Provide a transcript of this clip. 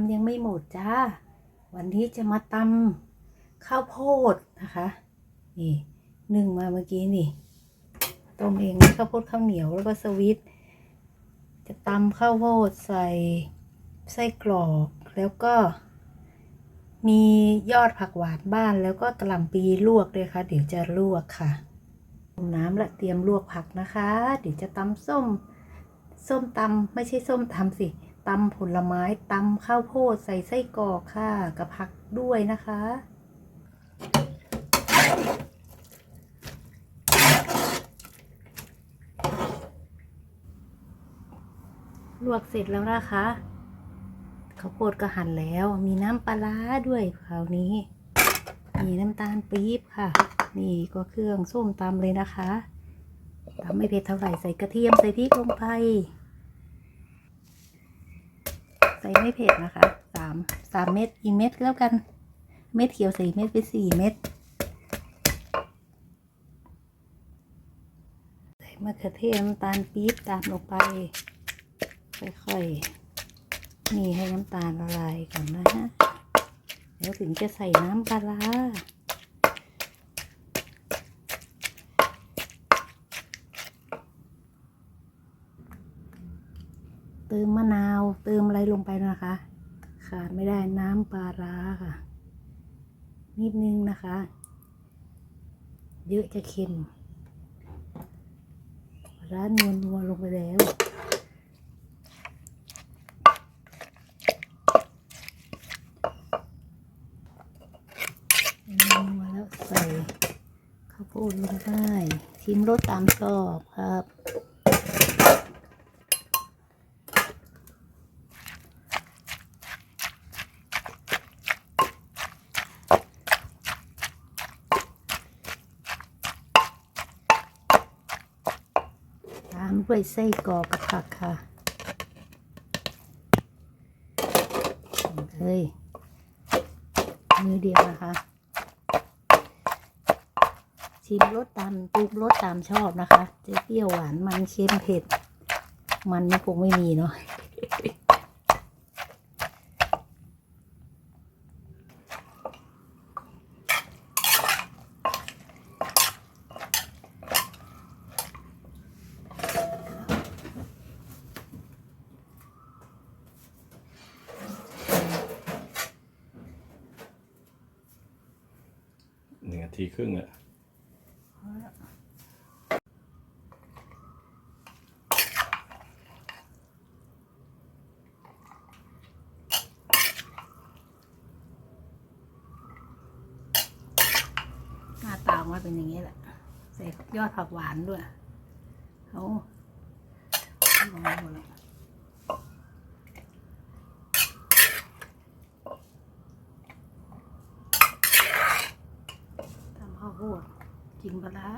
ำยังไม่หมดจ้า วันนี้จะมาตำข้าวโพดนะคะ นี่นึ่งมาเมื่อกี้นี่ ต้มเองข้าวโพดข้าวเหนียวแล้วก็สวิต จะตำข้าวโพดใส่ไส้กรอกแล้วก็ มียอดผักหวานบ้านแล้วก็กระหล่ำปีลวกด้วยค่ะ เดี๋ยวจะลวกค่ะต้มน้ำและเตรียมลวกผักนะคะ เดี๋ยวจะตำส้ม ส้มตำไม่ใช่ส้มตำสิ ตำผลไม้ตำข้าวโพดใส่ไส้กรอกค่ะกับผักด้วยนะคะ ลวกเสร็จแล้วนะคะข้าวโพดก็หั่นแล้ว มีน้ำปลาร้าด้วยคราวนี้ มีน้ำตาลปี๊บค่ะ นี่ก็เครื่องส้มตำเลยนะคะตำไม่เผ็ดเท่าไหร่ใส่กระเทียมใส่พริกลงไป ใส่ไม่เผ็ดนะคะสามสามเม็ดอีกเม็ดแล้วกัน เม็ดเขียวสี่เม็ดไปสี่เม็ดใส่มะเขือเทศน้ำตาลปี๊บตามลงไป ค่อยๆนี่ให้น้ำตาลละลายก่อนนะฮะแล้วถึงจะใส่น้ำปลาร้า ติมมะนาว เติมอะไรลงไปนะคะ ขาดไม่ได้น้ำปลาร้าค่ะ นิดนึงนะคะ เยอะจะเค็มร้านวนัวลงไปแล้วนัวแล้วใส่ข้าวโพดลงไปชิมรสตามชอบครับ ด้วยไส้กรอกกับผักค่ะเลยมือเดียวนะคะ ชิมรสตามปรุงรสตามชอบนะคะ จะเปรี้ยวหวานมันเค็มเผ็ด มันนี่คงไม่มีเนาะ ทีครึ่งอะหน้าตาออกมาเป็นอย่างนี้แหละ ใส่ยอดผักหวานด้วย เอาลองดูเลยทำข้า วกกินปลาร้า